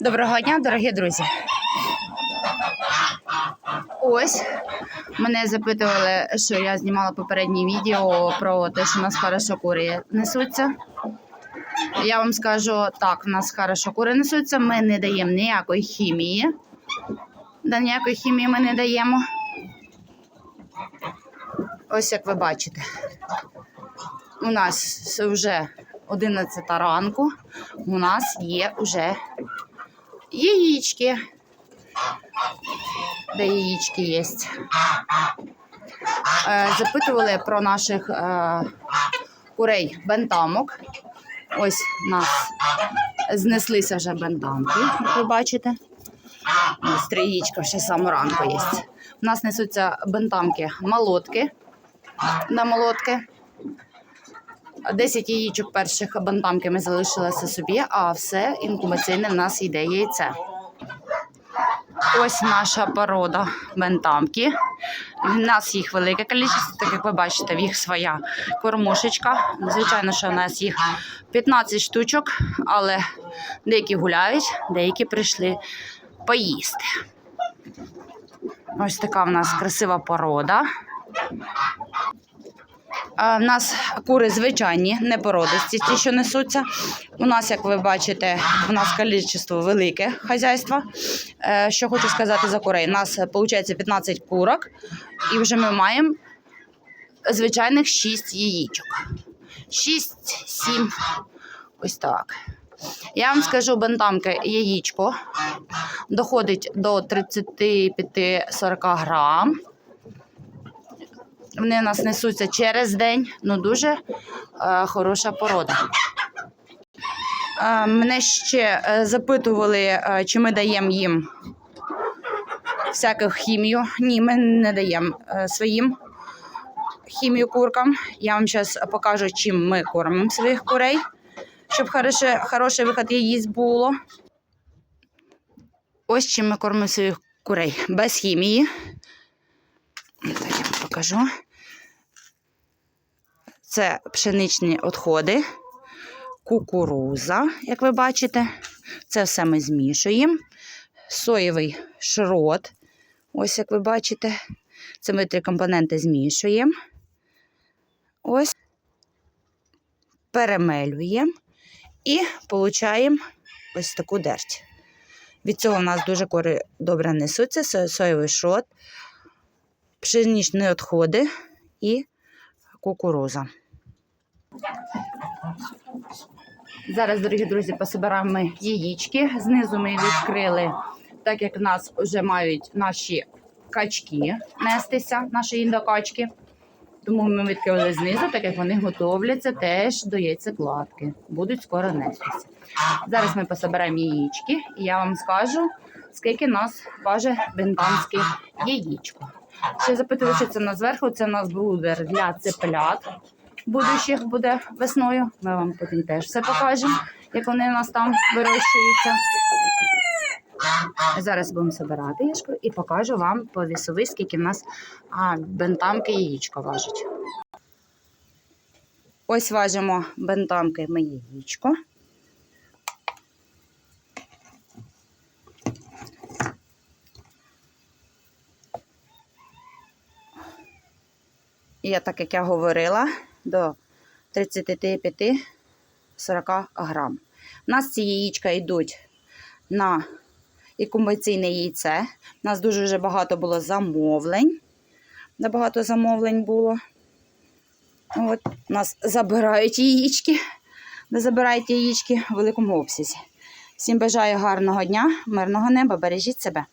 Доброго дня, дорогі друзі. Ось мене запитували, що я знімала попереднє відео про те, що у нас хорошо кури несуться. Я вам скажу, так, у нас хорошо кури несуться, ми не даємо ніякої хімії. Да, ніякої хімії ми не даємо. Ось як ви бачите. У нас вже 11 ранку. У нас є вже яєчки. Де яєчки є. Е, Запитували про наших е, курей бентамок. Ось у нас знеслися вже бентамки, як ви бачите. Ось три яєчка ще самого ранку є. У нас несуться бентамки молотки на молотки. 10 яєчок перших бантамки ми залишилися собі, а все інкубаційне в нас йде яйце. Ось наша порода бентамки. В нас їх велике кількість, так як ви бачите, в їх своя кормушечка. Звичайно, що в нас їх 15 штучок, але деякі гуляють, деякі прийшли поїсти. Ось така в нас красива порода. В нас кури звичайні, не породисті, ті, що несуться. У нас, як ви бачите, у нас кількість велике хазяйство. Е, Що хочу сказати за курей. У нас виходить 15 курок, і вже ми маємо звичайних 6 яєчок. 6-7. Ось так. Я вам скажу, бентамки яєчко доходить до 35-40 грам. Вони у нас несуться через день, ну дуже е, хороша порода. Е, мене ще е, запитували, е, чи ми даємо їм всяких хімію. Ні, ми не даємо своїм хімію куркам. Я вам зараз покажу, чим ми кормимо своїх курей, щоб хороше, хороший виход яїць було. Ось чим ми кормимо своїх курей. Без хімії. Так я вам покажу. Це пшеничні відходи, кукуруза, як ви бачите. Це все ми змішуємо. Соєвий шрот, ось як ви бачите. Це ми три компоненти змішуємо. Ось. Перемелюємо і отримуємо ось таку дерть. Від цього в нас дуже кори добре несуться, со- соєвий шрот, пшеничні відходи і кукуруза. Зараз, дорогі друзі, пособираємо ми яєчки. Знизу ми відкрили, так як в нас вже мають наші качки нестися, наші індокачки. Тому ми відкрили знизу, так як вони готовляться теж до яйцекладки. Будуть скоро нестися. Зараз ми пособираємо яєчки, і я вам скажу, скільки нас важить бентамське яєчко. Ще запитую, що це на зверху. Це у нас брудер для цеплят будущих буде весною. Ми вам потім теж все покажемо, як вони у нас там вирощуються. Зараз будемо збирати яшку і покажу вам по вісові, скільки в нас а, бентамки яєчко важить. Ось важимо бентамки ми яєчко. І так як я говорила, до 35-40 грам. У нас ці яєчка йдуть на інкубаційне яйце. У нас дуже вже багато було замовлень. Набагато замовлень було. От, у нас забирають яєчки. Не забирають яєчки в великому обсязі. Всім бажаю гарного дня, мирного неба, бережіть себе.